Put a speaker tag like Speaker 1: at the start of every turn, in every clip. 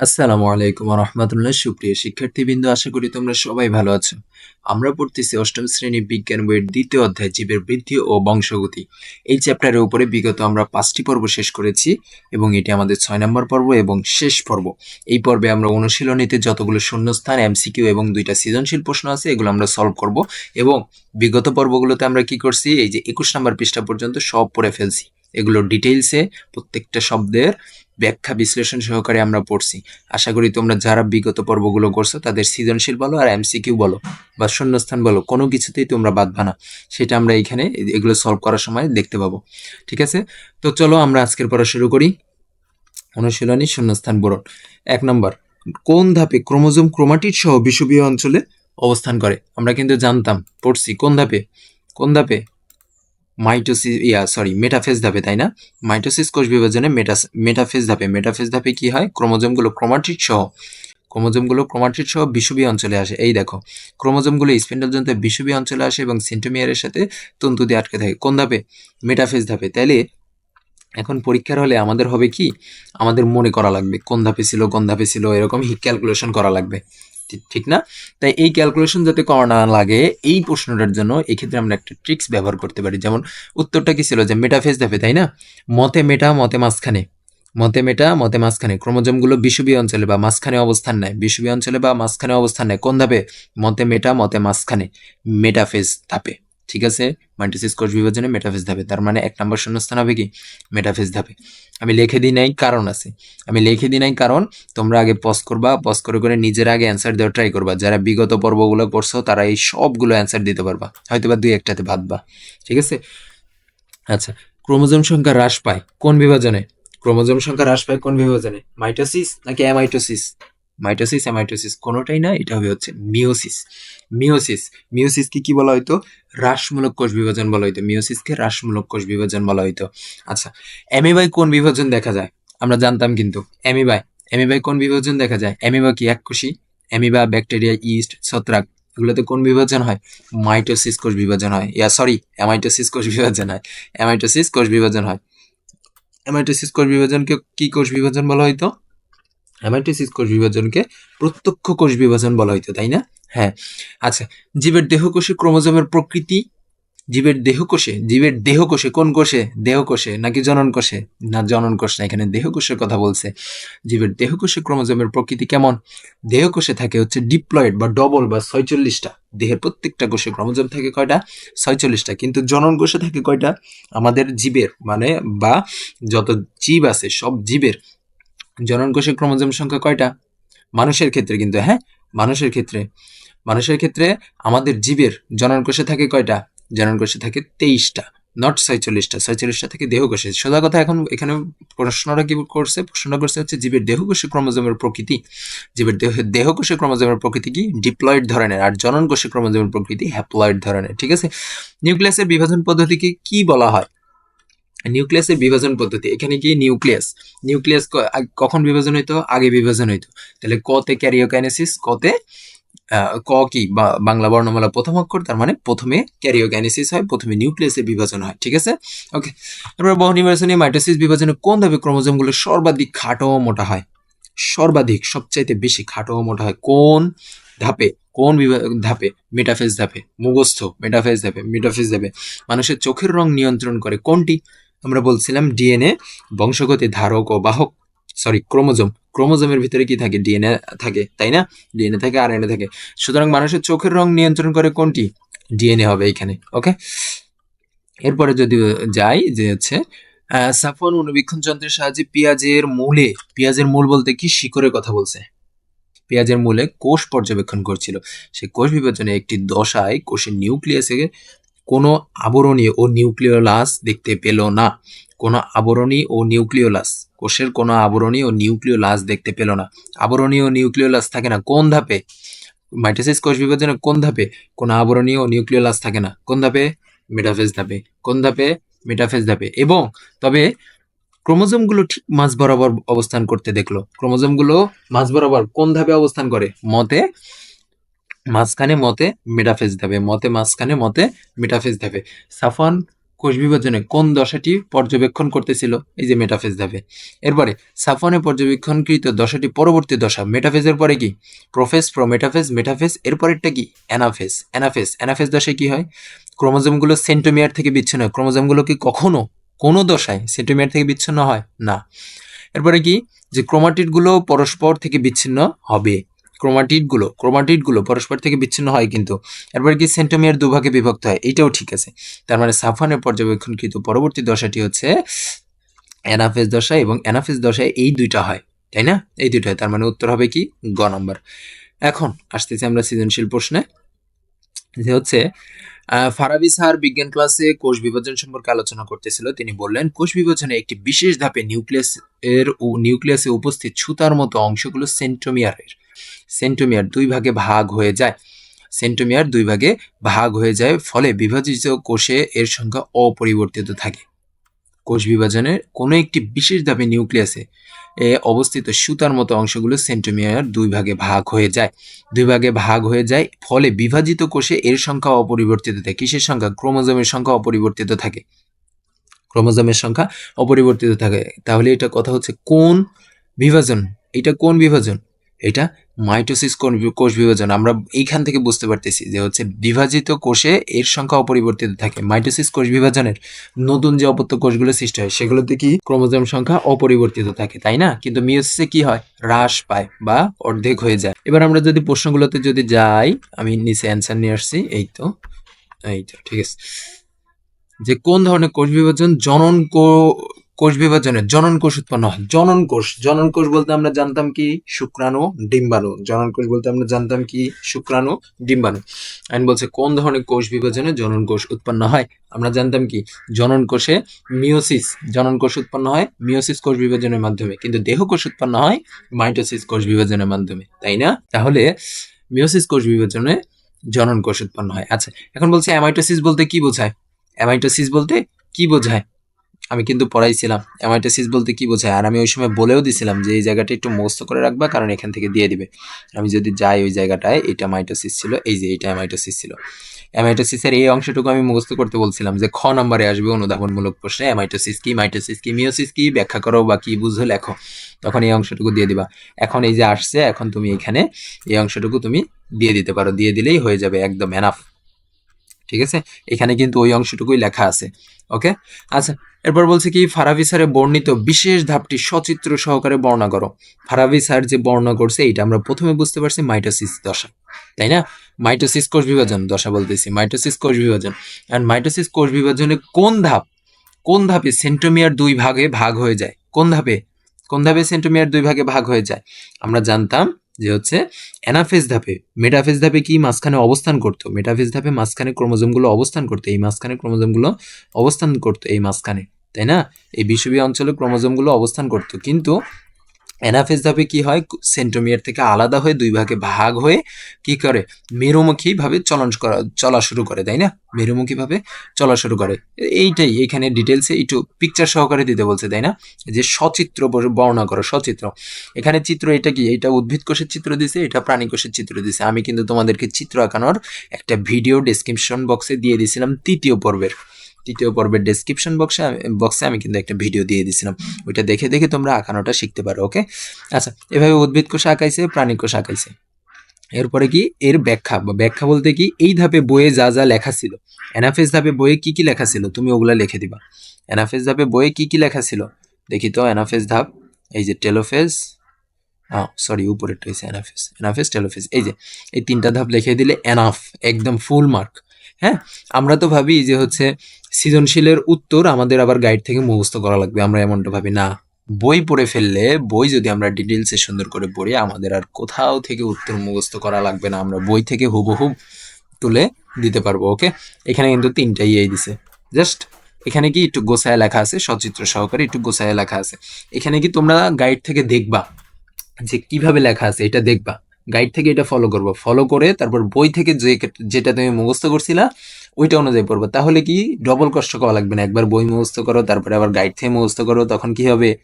Speaker 1: আসসালামু আলাইকুম রহমতুল্লাহ সুপ্রিয় শিক্ষার্থীবৃন্দ, আশা করি তোমরা সবাই ভালো আছো। আমরা পড়তেছি অষ্টম শ্রেণি বিজ্ঞান বইয়ের দ্বিতীয় অধ্যায়, জীবের বৃদ্ধি ও বংশগতি। এই চ্যাপ্টারের উপরে বিগত আমরা পাঁচটি পর্ব শেষ করেছি এবং এটি আমাদের ছয় নম্বর পর্ব এবং শেষ পর্ব। এই পর্বে আমরা অনুশীলনীতে যতগুলো শূন্যস্থান, এমসিকিউ এবং দুইটা সৃজনশীল প্রশ্ন আছে, এগুলো আমরা সলভ করব এবং বিগত পর্বগুলোতে আমরা কি করছি, এই যে একুশ নম্বর পৃষ্ঠা পর্যন্ত সব পড়ে ফেলছি। এগুলো ডিটেইলসে প্রত্যেকটা শব্দের ব্যাখ্যা বিশ্লেষণ সহকারে আমরা পড়ছি। আশা করি তোমরা যারা বিগত পর্বগুলো করছ, তাদের সৃজনশীল বলো আর এমসিকিউ বলো বা শূন্যস্থান বলো, কোনো কিছুতেই তোমরা বাদবা না সেটা আমরা এখানে এগুলো সলভ করার সময় দেখতে পাবো। ঠিক আছে? তো চলো আমরা আজকের পড়া শুরু করি। অনুশীলনী শূন্যস্থান পূরণ। এক নম্বর, কোন ধাপে ক্রোমোজোম ক্রোমাটিড সহ বিষুবীয় অঞ্চলে অবস্থান করে? আমরা কিন্তু জানতাম, পড়ছি কোন ধাপে? কোন ধাপে? মাইটোসিস, ইয়া সরি মেটাফেজ ধাপে, তাই না? মাইটোসিস কোষ বিভাজনে মেটাস, মেটাফেজ ধাপে মেটাফেজ ধাপে কি হয়? ক্রোমোজোমগুলো ক্রোমাটিড সহ, ক্রোমোজোমগুলো ক্রোমাটিড সহ বিষুবীয় অঞ্চলে আসে। এই দেখো, ক্রোমোজোমগুলো স্পিন্ডল যন্ত্রে বিষুবীয় অঞ্চলে আসে এবং সেন্টোমিয়ারের সাথে তন্তু দিয়ে আটকে থাকে। কোন ধাপে? মেটাফেজ ধাপে। তাইলে এখন পরীক্ষার হলে আমাদের হবে কি? আমাদের মনে করা লাগবে কোন ধাপে ছিল, কোন ধাপে ছিল, এরকম ক্যালকুলেশন করা লাগবে। ঠিক- না? তাই এই ক্যালকুলেশন যাতে করা না লাগে, এই প্রশ্নটার জন্য এক্ষেত্রে আমরা একটা ট্রিক্স ব্যবহার করতে পারি। যেমন উত্তরটা কি ছিল? যে মেটাফেজ ধাপে তাই না? মতে মেটা, মতে মাঝখানে। মতে মেটা, মতে মাঝখানে। ক্রোমোজোমগুলো বিষুবীয় অঞ্চলে বা মাঝখানে অবস্থান নেয়। বিষুবীয় অঞ্চলে বা মাঝখানে অবস্থান নেয়। কোন ধাপে? মতে মেটা, মতে মাঝখানে। মেটাফেজ ধাপে। ঠিক আছে? মাল্টিসিস কোষ বিভাজনে মেটাফেজ ধাপে। তার মানে এক নম্বর শূন্যস্থান হবে কি? মেটাফেজ ধাপে। আমি লিখে দিই নাই, কারণ আছে। আমি লিখে দিই নাই কারণ, তোমরা আগে পজ করবা পজ করে করে নিজের আগে অ্যান্সার দেওয়ার ট্রাই করবা। যারা বিগত পর্বগুলো করছ, তারা এই সবগুলো অ্যান্সার দিতে পারবা। হয়তো বা দুই একটাতে ভাববা। ঠিক আছে? আচ্ছা ক্রোমোজোম সংখ্যা হ্রাস পায় কোন বিভাজনে? ক্রোমোজোম সংখ্যা হ্রাস পায় কোন বিভাজনে? মাইটোসিস নাকি অ্যামাইটোসিস মাইটোসিস, অ্যামাইটোসিস কোনোটাই না, এটা হবে হচ্ছে মিওসিস মিওসিস মিওসিসকে কি বলা হয়তো হ্রাসমূলক কোষ বিভাজন বলা হইতো। মিওসিসকে হ্রাসমূলক কোষ বিভাজন বলা হইতো। আচ্ছা অ্যামিবাই কোন বিভাজন দেখা যায়? আমরা জানতাম কিন্তু, অ্যামিবাই। অ্যামিবাই কোন বিভাজন দেখা যায়? অ্যামিবা কি এককোষী অ্যামিবা, ব্যাকটেরিয়া, ইস্ট, ছত্রাক, এগুলোতে কোন বিভাজন হয়? মাইটোসিস কোষ বিভাজন হয়। ইয়া, সরি, অ্যামাইটোসিস কোষ বিভাজন হয়। অ্যামাইটোসিস কোষ বিভাজন হয়। অ্যামাইটোসিস কোষ বিভাজনকে কি কোষ বিভাজন বলা হইতো? অ্যামাইটোসিস কোষ বিভাজনকে প্রত্যক্ষ কোষ বিভাজন বলা হইতো, তাই না? হ্যাঁ। আচ্ছা জীবের দেহকোষে ক্রোমোজোমের প্রকৃতি, জীবের দেহকোষে জীবের দেহকোষে কোন কোষে? দেহকোষে নাকি জনন কোষে? না, জনন কোষ না, এখানে দেহকোষের কথা বলছে। জীবের দেহকোষে ক্রোমোজোমের প্রকৃতি কেমন? দেহকোষে থাকে হচ্ছে ডিপ্লয়েড বা ডবল বা ছয়চল্লিশটা। দেহের প্রত্যেকটা কোষে ক্রোমোজোম থাকে কয়টা? ছয়চল্লিশটা। কিন্তু জনন কোষে থাকে কয়টা? আমাদের জীবের মানে বা যত জীব আছে, সব জীবের জনন কোষে ক্রোমোজোম সংখ্যা কয়টা? মানুষের ক্ষেত্রে কিন্তু হ্যাঁ মানুষের ক্ষেত্রে। মানুষের ক্ষেত্রে আমাদের জীবের জনন কোষে থাকে কয়টা? জনন কোষে থাকে তেইশটা নট ছয়চল্লিশটা। ছয়চল্লিশটা থেকে দেহকোষে। সোজা কথা এখন এখানে প্রশ্নটা কি করছে? প্রশ্নটা করছে হচ্ছে জীবের দেহকোষে ক্রোমোজোমের প্রকৃতি। জীবের দেহ, দেহকোষে ক্রোমোজোমের প্রকৃতি কি? ডিপ্লয়েড ধরনের। আর জনন কোষে ক্রোমোজোমের প্রকৃতি হ্যাপ্লয়েড ধরনের, ঠিক আছে? নিউক্লিয়াসের বিভাজন পদ্ধতিকে কি বলা হয়? নিউক্লিয়াসের বিভাজন পদ্ধতি। এখানে কি নিউক্লিয়াস নিউক্লিয়াস কখন বিভাজন হইতো? আগে বিভাজন হইতো। তাহলে কতে ক্যারিওকাইনেসিস কতে ক কি? বা বাংলা বর্ণমালা প্রথম অক্ষর, তার মানে প্রথমে ক্যারিওকাইনেসিস হয়, প্রথমে নিউক্লিয়াসের বিভাজন হয়। ঠিক আছে? ওকে এবার বহু নির্বাচনী মাইটোসিস বিভাজনে কোন ধাপে ক্রোমোজোমগুলো সর্বাধিক খাটো ও মোটা হয়? সর্বাধিক, সবচাইতে বেশি খাটো ও মোটা হয় কোন ধাপে? কোন ধাপে? মেটাফেজ ধাপে। মুগস্থ মেটাফেজ ধাপে মেটাফেজ ধাপে। মানুষের চোখের রং নিয়ন্ত্রণ করে কোনটি? আমরা বলছিলাম ডিএনএ বংশগতি ধারক ও বাহক সরি ক্রোমোজোম। ক্রোমোজোমের ভিতরে কি থাকে? ডিএনএ থাকে, তাই না? ডিএনএ থাকে আর এনএ থাকে। সুতরাং মানুষের চোখের রং নিয়ন্ত্রণ করে কোনটি? ডিএনএ হবে এখানে, ওকে? এরপরে যদি যাই, যে হচ্ছে সাফন অনুবীক্ষণ যন্ত্রের সাহায্যে পেঁয়াজের মূলে, পেঁয়াজের মূল বলতে কি? শিকড়ের কথা বলছে। পেঁয়াজের মূলে কোষ পর্যবেক্ষণ করছিল। সেই কোষ বিভাজনে একটি দশায় কোষের নিউক্লিয়াসে কোনো আবরণী ও নিউক্লিওলাস দেখতে পেল না। কোনো আবরণী ও নিউক্লিওলাস। কোষের কোনো আবরণী ও নিউক্লিওলাস দেখতে পেল না। আবরণী ও নিউক্লিওলাস থাকে না। কোন ধাপে? মাইটোসিস কোষ বিভাজনে কোন ধাপে? কোনো আবরণী ও নিউক্লিওলাস থাকে না। কোন ধাপে? মেটাফেজ ধাপে। কোন ধাপে? মেটাফেজ ধাপে। এবং তবে ক্রোমোজোমগুলো ঠিক মাঝ বরাবর অবস্থান করতে দেখল। ক্রোমোজোমগুলো মাঝ বরাবর কোন ধাপে অবস্থান করে? মতে মাঝখানে মতে মেটাফেজ দেবে, মতে মাঝখানে মতে মেটাফেজ দেবে। সাফান কোষ বিভাজনে কোন দশাটি পর্যবেক্ষণ করতেছিল? এই যে মেটাফেজ ধাপে এরপরে সাফানে পর্যবেক্ষণকৃত দশাটি পরবর্তী দশা, মেটাফেজের পরে কি? প্রোফেজ, প্রোমেটাফেজ, মেটাফেজ, এরপরেরটা কি? অ্যানাফেজ। অ্যানাফেজ অ্যানাফেজ দশায় কি হয়? ক্রোমোজোমগুলো সেন্টোমিয়ার থেকে বিচ্ছিন্ন হয়। ক্রোমোজোমগুলো কি কখনো কোনো দশায় সেন্টোমিয়ার থেকে বিচ্ছিন্ন হয়? না। এরপরে কি? যে ক্রোমাটিডগুলো পরস্পর থেকে বিচ্ছিন্ন হবে। ক্রোমাটিডগুলো ক্রোমাটিডগুলো পরস্পর থেকে বিচ্ছিন্ন হয় কিন্তু। এরপরে কি সেন্টোমিয়ার দুভাগে বিভক্ত হয় এটাও ঠিক আছে। তার মানে সাফানের পর্যবেক্ষণকৃত পরবর্তী দশাটি হচ্ছে অ্যানাফেজ দশা এবং অ্যানাফেজ দশায় এই দুইটা হয়, তাই না? এই দুইটা হয়, তার মানে উত্তর হবে কি? গ নম্বর। এখন আসতেছি আমরা সৃজনশীল প্রশ্নে। যে হচ্ছে ফারাবি স্যার বিজ্ঞান ক্লাসে কোষ বিভাজন সম্পর্কে আলোচনা করতেছিল। তিনি বললেন, কোষ বিভাজনে একটি বিশেষ ধাপে নিউক্লিয়াস এর নিউক্লিয়াসে উপস্থিত সুতার মতো অংশগুলো সেন্টোমিয়ারের। সেন্টোমিয়ার দুই ভাগে ভাগ হয়ে যায়। সেন্টোমিয়ার দুই ভাগে ভাগ হয়ে যায়, ফলে বিভাজিত কোষে এর সংখ্যা অপরিবর্তিত থাকে। কোষ বিভাজনের কোনো একটি বিশেষ ধাপে নিউক্লিয়াসে এ অবস্থিত সুতার মতো অংশগুলো সেন্টোমিয়ার দুই ভাগে ভাগ হয়ে যায়। দুই ভাগে ভাগ হয়ে যায়, ফলে বিভাজিত কোষে এর সংখ্যা অপরিবর্তিত থাকে। কিসের সংখ্যা? ক্রোমোজোমের সংখ্যা অপরিবর্তিত থাকে। ক্রোমোজোমের সংখ্যা অপরিবর্তিত থাকে। তাহলে এটা কথা হচ্ছে কোন বিভাজন? এটা কোন বিভাজন? এটা মাইটোসিস কোষ বিভাজন। আমরা এইখান থেকে বুঝতে পারতেছি যে হচ্ছে বিভাজিত কোষে এর সংখ্যা অপরিবর্তিত থাকে। মাইটোসিস কোষ বিভাজনের নতুন যে অপত্য কোষগুলো সৃষ্টি হয়, সেগুলোতে কি ক্রোমোজোম সংখ্যা অপরিবর্তিত থাকে, তাই না? কিন্তু মিওসিসে কি হয়? হ্রাস পায় বা অর্ধেক হয়ে যায়। এবার আমরা যদি প্রশ্নগুলোতে যদি যাই, আমি নিচে অ্যান্সার নিয়ে আসছি, এই তো এই তো, ঠিক আছে। যে কোন ধরনের কোষ বিভাজন জনন কোষ বিভাজনে জনন কোষ উৎপন্ন হয়। জনন কোষ জনন কোষ বলতে আমরা জানতাম কি? শুক্রাণু, ডিম্বাণু। জনন কোষ বলতে আমরা জানতাম কি? শুক্রাণু, ডিম্বাণু। আইন বলছে কোন ধরনের কোষ বিভাজনে জনন কোষ উৎপন্ন হয়? আমরা জানতাম কি? জনন কোষে মিওসিস জনন কোষ উৎপন্ন হয় মিওসিস কোষ বিভাজনের মাধ্যমে। কিন্তু দেহ কোষ উৎপন্ন হয় মাইটোসিস কোষ বিভাজনের মাধ্যমে। তাই না? তাহলে মিওসিস কোষ বিভাজনে জনন কোষ উৎপন্ন হয়। আচ্ছা এখন বলছে অ্যামাইটোসিস বলতে কি বোঝায়? অ্যামাইটোসিস বলতে কি বোঝায়? আমি কিন্তু পড়াইছিলাম। অ্যামাইটোসিস বলতে কি বোঝায়? আর আমি ওই সময় বলেও দিছিলাম যে, এই জায়গাটা একটু মস্ত করে রাখবা, কারণ এখান থেকে দিয়ে দিবে। আমি যদি যাই ওই জায়গাটায়, এটা মাইটোসিস ছিল, এই যে এটা অ্যামাইটোসিস ছিল। অ্যামাইটোসিসের এই অংশটুকু আমি মুখস্থ করতে বলছিলাম যে, খ নম্বরে আসবে অনুধাবনমূলক প্রশ্নে অ্যামাইটোসিস কি মাইটোসিস কি মিওসিস কি, ব্যাখ্যা করো বা কি বুঝো, লেখো। তখন এই অংশটুকু দিয়ে দিবা। এখন এই যে আসছে, এখন তুমি এখানে এই অংশটুকু তুমি দিয়ে দিতে পারো। দিয়ে দিলেই হয়ে যাবে, একদম এনাফ ঠিক আছে? এখানে কিন্তু ওই অংশটুকুই লেখা আছে ওকে আচ্ছা এরপর বলছে কি ফারাবি স্যারে বর্ণিত বিশেষ ধাপটি সচিত্র সহকারে বর্ণনা করো। ফারাবি স্যার যে বর্ণনা করছে, এটা আমরা প্রথমে বুঝতে পারছি মাইটোসিস দশা, তাই না? মাইটোসিস কোষ বিভাজন দশা বলতেছি, মাইটোসিস কোষ বিভাজন। অ্যান্ড মাইটোসিস কোষ বিভাজনে কোন ধাপ, কোন ধাপে সেন্টোমিয়ার দুই ভাগে ভাগ হয়ে যায়? কোন ধাপে? কোন ধাপে সেন্টোমিয়ার দুই ভাগে ভাগ হয়ে যায়? আমরা জানতাম যে হচ্ছে অ্যানাফেজ ধাপে, মেটাফেজ ধাপে কি মাঝখানে অবস্থান করতো? মেটাফেজ ধাপে মাঝখানে ক্রোমোজোমগুলো অবস্থান করতো, এই মাঝখানে ক্রোমোজোমগুলো অবস্থান করতো, এই মাঝখানে, তাই না? এই বিষুবীয় অঞ্চলে ক্রোমোজোমগুলো অবস্থান করতো। কিন্তু অ্যানাফেজ ধাপে কি হয়? সেন্টোমিয়ার থেকে আলাদা হয়ে দুই ভাগে ভাগ হয়ে কি করে? মেরুমুখীভাবে চলন করা, চলা শুরু করে, তাই না? মেরুমুখীভাবে চলা শুরু করে। এইটাই, এখানে ডিটেলসে একটু পিকচার সহকারে দিতে বলছে, তাই না? যে সচিত্র বর্ণনা করো, সচিত্র। এখানে চিত্র এটা কি? এটা উদ্ভিদ কোষের চিত্র দিছে, এটা প্রাণী কোষের চিত্র দিছে। আমি কিন্তু তোমাদেরকে চিত্র আঁকানোর একটা ভিডিও ডেসক্রিপশন বক্সে দিয়ে দিয়েছিলাম তৃতীয় পর্বের। তৃতীয় পর্বের ডেসক্রিপশন বক্সে বক্সে আমি কিন্তু একটা ভিডিও দিয়ে দিয়েছিলাম ওইটা দেখে দেখে তোমরা আঁকানোটা শিখতে পারো ওকে আচ্ছা এভাবে উদ্ভিদ কোষ আঁকাইছে, প্রাণী কোষ আঁকাইছে। এরপরে কি? এর ব্যাখ্যা, বা ব্যাখ্যা বলতে কি? এই ধাপে বইয়ে যা যা লেখা ছিল অ্যানাফেজ ধাপে বইয়ে কি কি লেখা ছিল, তুমি ওগুলা লিখে দিবা। অ্যানাফেজ ধাপে বইয়ে কি কি লেখা ছিল? দেখি তো অ্যানাফেজ ধাপ, এই যে টেলোফেজ সরি উপরেরটা হয়েছে অ্যানাফেজ অ্যানাফেজ টেলোফেজ, এই যে, এই তিনটা ধাপ লিখে দিলে এনাফ, একদম ফুল মার্ক হ্যাঁ? আমরা তো ভাবি যে হচ্ছে সৃজনশীলের উত্তর আমাদের আবার গাইড থেকে মুখস্থ করা লাগবে। আমরা এমনটা ভাবি, না, বই পড়ে ফেললে, বই যদি আমরা ডিটেলসে সুন্দর করে পড়ি, আমাদের আর কোথাও থেকে উত্তর মুখস্থ করা লাগবে না। আমরা বই থেকে হুবহু তুলে দিতে পারব ওকে এখানে কিন্তু তিনটাই এই দিছে। জাস্ট এখানে কি একটু গোছায় লেখা আছে, সচিত্র সহকারে একটু গোছায় লেখা আছে। এখানে কি তোমরা গাইড থেকে দেখবা যে কীভাবে লেখা আছে, এটা দেখবা। গাইড থেকে এটা ফলো করব। ফলো করে তারপর বই থেকে যে যেটা তুমি মুখস্থ করছিলা, ওইটা অনুযায়ী পড়ব। তাহলে কি ডবল কষ্ট করা লাগবে না। একবার বই মুখস্থ করো, তারপরে আবার গাইড থেকে মুখস্থ করো, তখন কি হবে?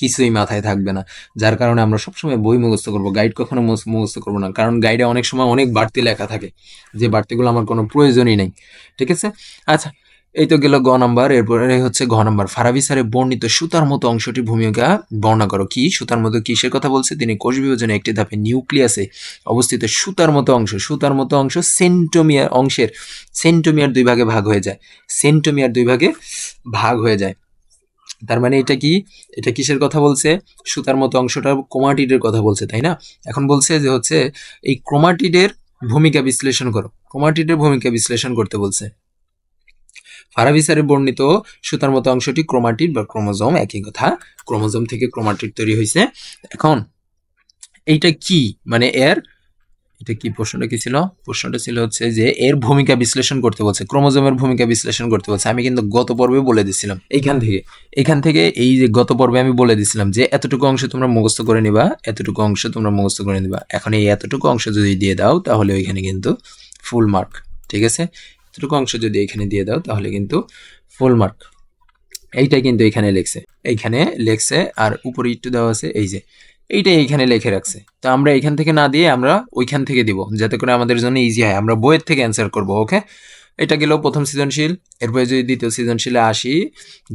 Speaker 1: কিছুই মাথায় থাকবে না। যার কারণে আমরা সবসময় বই মুখস্থ করব। গাইড কখনো মুখস্থ করব না। কারণ গাইডে অনেক সময় অনেক বাড়তি লেখা থাকে। যে বাড়তিগুলো আমার কোনো প্রয়োজনই নেই। ঠিক আছে? আচ্ছা এই তো গেল গ নাম্বার, এরপরে হচ্ছে ঘ নাম্বার। ফারাবি স্যারে বর্ণিত সুতার মতো অংশটি ভূমিকা বর্ণনা করো। কি? সুতার মতো কিসের কথা বলছে? তিনি কোষ বিভাজনে একটি ধাপে নিউক্লিয়াসে অবস্থিত সুতার মতো অংশ। সুতার মতো অংশ সেন্টোমিয়ার অংশের, সেন্টোমিয়ার দুই ভাগে ভাগ হয়ে যায়। সেন্টোমিয়ার দুই ভাগে ভাগ হয়ে যায়। তার মানে এটা কি? এটা কিসের কথা বলছে? সুতার মতো অংশটা ক্রোমাটিডের কথা বলছে, তাই না? এখন বলছে যে হচ্ছে এই ক্রোমাটিডের ভূমিকা বিশ্লেষণ করো। ক্রোমাটিডের ভূমিকা বিশ্লেষণ করতে বলছে। ফারাবিসারে বর্ণিত সুতার মতো অংশটি ক্রোমাটিড বা ক্রোমোজোম, একই কথা। ক্রোমোজোম থেকে ক্রোমাটিড তৈরি হয়েছে। এখন, এইটা কি? মানে এর, এটা কি প্রশ্নটা কি ছিল? প্রশ্নটা ছিল হচ্ছে যে এর ভূমিকা বিশ্লেষণ করতে বলছে, ক্রোমোজোমের ভূমিকা বিশ্লেষণ করতে বলছে। আমি কিন্তু গত পর্বে বলে দিছিলাম। এইখান থেকে, এখান থেকে এই যে গত পর্বে আমি বলে দিছিলাম যে এতটুকু অংশ তোমরা মুখস্থ করে নিবা, এতটুকু অংশ তোমরা মুখস্থ করে নিবা। এখন এই এতটুকু অংশ যদি দিয়ে দাও, তাহলে ওইখানে কিন্তু ফুল মার্ক ঠিক আছে? এতটুকু অংশ যদি এখানে দিয়ে দাও, তাহলে কিন্তু ফুল মার্ক এইটাই কিন্তু এখানে লেখছে। এইখানে লেখছে আর উপরে একটু দেওয়া আছে, এই যে। এইটা এইখানে লিখে রাখছে। তো আমরা এখান থেকে না দিয়ে আমরা ওইখান থেকে দিব, যাতে করে আমাদের জন্য ইজি হয়। আমরা বইয়ের থেকে অ্যান্সার করব ওকে এটা গেল প্রথম সৃজনশীল। এরপরে যদি দ্বিতীয় সৃজনশীলে আসি,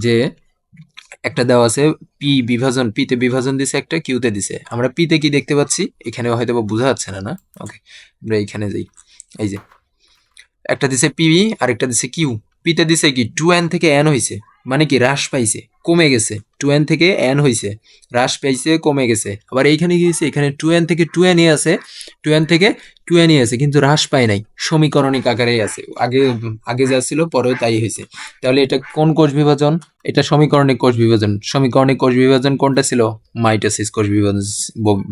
Speaker 1: যে একটা দেওয়া আছে, পি বিভাজন পিতে বিভাজন দিছে একটা কিউতে দিছে। আমরা পিতে কি দেখতে পাচ্ছি? এখানে হয়তো বোঝা যাচ্ছে না না? ওকে আমরা এইখানে যাই। এই যে একটা দিছে পি আর একটা দিছে কিউ পিতে দিছে কি টু এন থেকে এন হয়েছে মানে কি হ্রাস পাইছে, কমে গেছে। টু এন থেকে এন হয়েছে হ্রাস পেয়েছে, কমে গেছে। আবার এইখানে গিয়েছে এখানে টু এন থেকে টু এনই আছে টু এন থেকে টু আছে, কিন্তু হ্রাস পায় নাই। সমীকরণিক আকারেই আছে। আগে আগে যা ছিল, পরেও তাই হয়েছে তাহলে এটা কোন কোষ বিভাজন? এটা সমীকরণিক কোষ বিভাজন। সমীকরণিক কোষ বিভাজন কোনটা ছিল? মাইটোসিস কোষ বিভাজন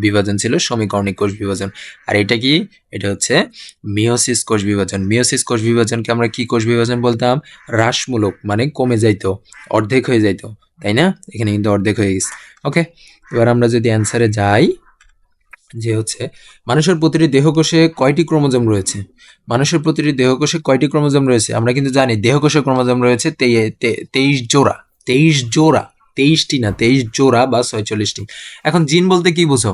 Speaker 1: বিভাজন ছিল, সমীকরণিক কোষ বিভাজন। আর এটা কি? এটা হচ্ছে মিওসিস কোষ বিভাজন। মিওসিস কোষ বিভাজনকে আমরা কি কোষ বিভাজন বলতাম? হ্রাসমূলক মানে কমে যাইতো, অর্ধেক হয়ে যাইতো। তাই না? এখানে কিন্তু অর্ধেক হয়ে গেছে। ওকে এবার আমরা যদি অ্যান্সারে যাই, যে হচ্ছে, মানুষের প্রতিটি দেহকোষে কয়টি ক্রোমোজোম রয়েছে? মানুষের প্রতিটি দেহকোষে কয়টি ক্রোমোজোম রয়েছে? আমরা কিন্তু জানি দেহকোষে ক্রোমোজোম রয়েছে তেইশ জোড়া। তেইশ জোড়া। তেইশটি না, তেইশ জোড়া বা ছয়চল্লিশটি। এখন জিন বলতে কি বুঝো?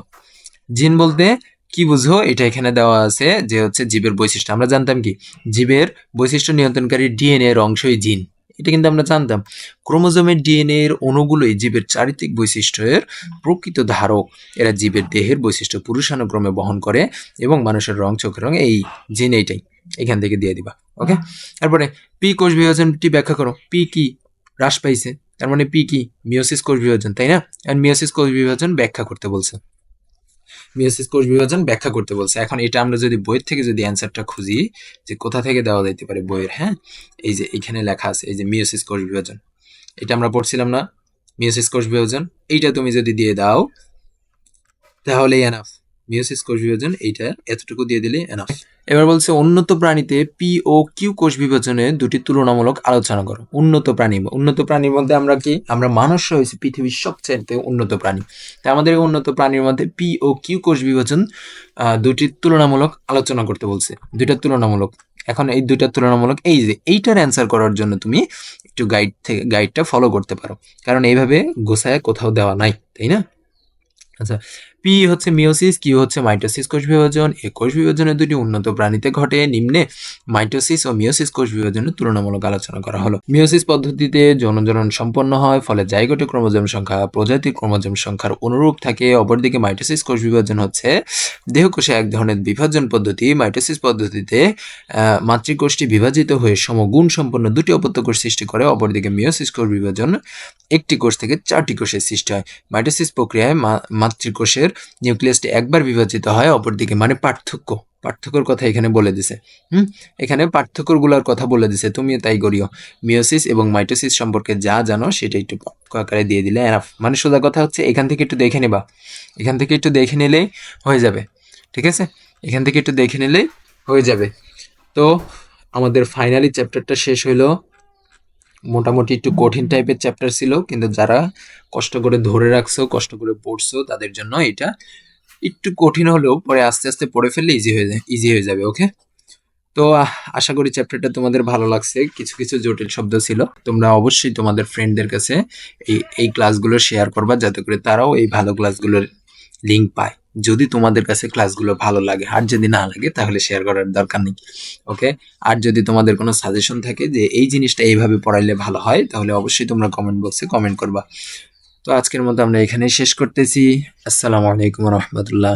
Speaker 1: জিন বলতে কি বুঝো? এটা এখানে দেওয়া আছে যে হচ্ছে জীবের বৈশিষ্ট্য। আমরা জানতাম কি? জীবের বৈশিষ্ট্য নিয়ন্ত্রণকারী ডিএনএ এর অংশই জিন। এটা কিন্তু আমরা জানতাম। ক্রোমোজোমের ডিএনএ এর অণুগুলোই জীবের চারিত্রিক বৈশিষ্ট্যের প্রকৃত ধারক। এরা জীবের দেহের বৈশিষ্ট্য পুরুষানুক্রমে বহন করে এবং মানুষের রং, চোখের রং, এই জিন এইটাই এখান থেকে দিয়ে দিবা ওকে তারপরে পি কোষ বিভাজনটি ব্যাখ্যা করো। পি কি? হ্রাস পাইছে। তার মানে পি কি? মিওসিস কোষ বিভাজন, তাই না? মিওসিস কোষ বিভাজন ব্যাখ্যা করতে বলছে। মিওসিস কোষ বিভাজন ব্যাখ্যা করতে বলছে। এখন এটা আমরা যদি বইয়ের থেকে যদি অ্যান্সারটা খুঁজি, যে কোথা থেকে দেওয়া যেতে পারে বইয়ের হ্যাঁ? এই যে এখানে লেখা আছে, এই যে মিওসিস কোষ বিভাজন। এটা আমরা পড়ছিলাম না মিওসিস কোষ বিভাজন। এইটা তুমি যদি দিয়ে দাও তাহলে এনাফ মিওসিস কোষ বিভাজন, এইটা এতটুকু দিয়ে দিলে এনাফ এবার বলছে, উন্নত প্রাণীতে পি ও কিউ কোষ বিভাজনে দুটি তুলনামূলক আলোচনা করো উন্নত প্রাণী, উন্নত প্রাণীর মধ্যে আমরা কি? আমরা মানুষ হয়েছে পৃথিবীর সবচেয়ে উন্নত প্রাণী। তাই আমাদের উন্নত প্রাণীর মধ্যে পি ও কিউ কোষ বিভাজন দুটি তুলনামূলক আলোচনা করতে বলছে। দুইটা তুলনামূলক। এখন এই দুইটা তুলনামূলক, এই যে এইটার অ্যান্সার করার জন্য তুমি একটু গাইড থেকে গাইডটা ফলো করতে পারো। কারণ এইভাবে গোছায় কোথাও দেওয়া নাই, তাই না? আচ্ছা পি হচ্ছে মিওসিস কিউ হচ্ছে মাইটোসিস কোষ বিভাজন। এই কোষ বিভাজনের দুটি উন্নত প্রাণীতে ঘটে। নিম্নে মাইটোসিস ও মিওসিস কোষ বিভাজনের তুলনামূলক আলোচনা করা হলো। মিওসিস পদ্ধতিতে যৌনজনন সম্পন্ন হয়, ফলে জাইগোটে ক্রোমোজোম সংখ্যা প্রজাতি ক্রোমোজোম সংখ্যার অনুরূপ থাকে। অপরদিকে মাইটোসিস কোষ বিভাজন হচ্ছে দেহকোষে এক ধরনের বিভাজন পদ্ধতি। মাইটোসিস পদ্ধতিতে মাতৃকোষটি বিভাজিত হয়ে সমগুণ সম্পন্ন দুটি অপত্য কোষ সৃষ্টি করে। অপরদিকে মিওসিস কোষ বিভাজন একটি কোষ থেকে চারটি কোষের সৃষ্টি হয়। মাইটোসিস প্রক্রিয়ায় মাতৃকোষের নিউক্লিয়াসটি একবার বিভাজিত হয়, অপরদিকে মানে পার্থক্য, পার্থক্যর কথা এখানে বলে দিছে। হুম? এখানে পার্থক্যগুলোর কথা বলে দিছে, তুমিও তাই করিও। মিওসিস এবং মাইটোসিস সম্পর্কে যা জানো সেটা একটু আকারে দিয়ে দিলে এনাফ। মানে সোজা কথা হচ্ছে, এখান থেকে একটু দেখে নেবা। এখান থেকে একটু দেখে নিলেই হয়ে যাবে, ঠিক আছে? এখান থেকে একটু দেখে নিলেই হয়ে যাবে। তো আমাদের ফাইনালি চ্যাপ্টারটা শেষ হইল। মোটামুটি একটু কঠিন টাইপের চ্যাপ্টার ছিল, কিন্তু যারা কষ্ট করে ধরে রাখছো, কষ্ট করে পড়ছো, তাদের জন্য এটা একটু কঠিন হলেও পরে আস্তে আস্তে পড়ে ফেললে ইজি হয়ে যায় ইজি হয়ে যাবে ওকে তো আশা করি চ্যাপ্টারটা তোমাদের ভালো লাগছে। কিছু কিছু জটিল শব্দ ছিল। তোমরা অবশ্যই তোমাদের ফ্রেন্ডদের কাছে এই এই ক্লাসগুলো শেয়ার করবা, যাতে করে তারাও এই ভালো ক্লাসগুলোর লিঙ্ক পায়। যদি তোমাদের কাছে ক্লাসগুলো ভালো লাগে, আর যদি না লাগে, তাহলে শেয়ার করার দরকার নেই ওকে আর যদি তোমাদের কোনো সাজেশন থাকে যে এই জিনিসটা এইভাবে পড়াইলে ভালো হয়, তাহলে অবশ্যই তোমরা কমেন্ট বক্সে কমেন্ট করবা। তো আজকের মতো আমরা এখানেই শেষ করতেছি। আসসালামু আলাইকুম রহমতুল্লাহ।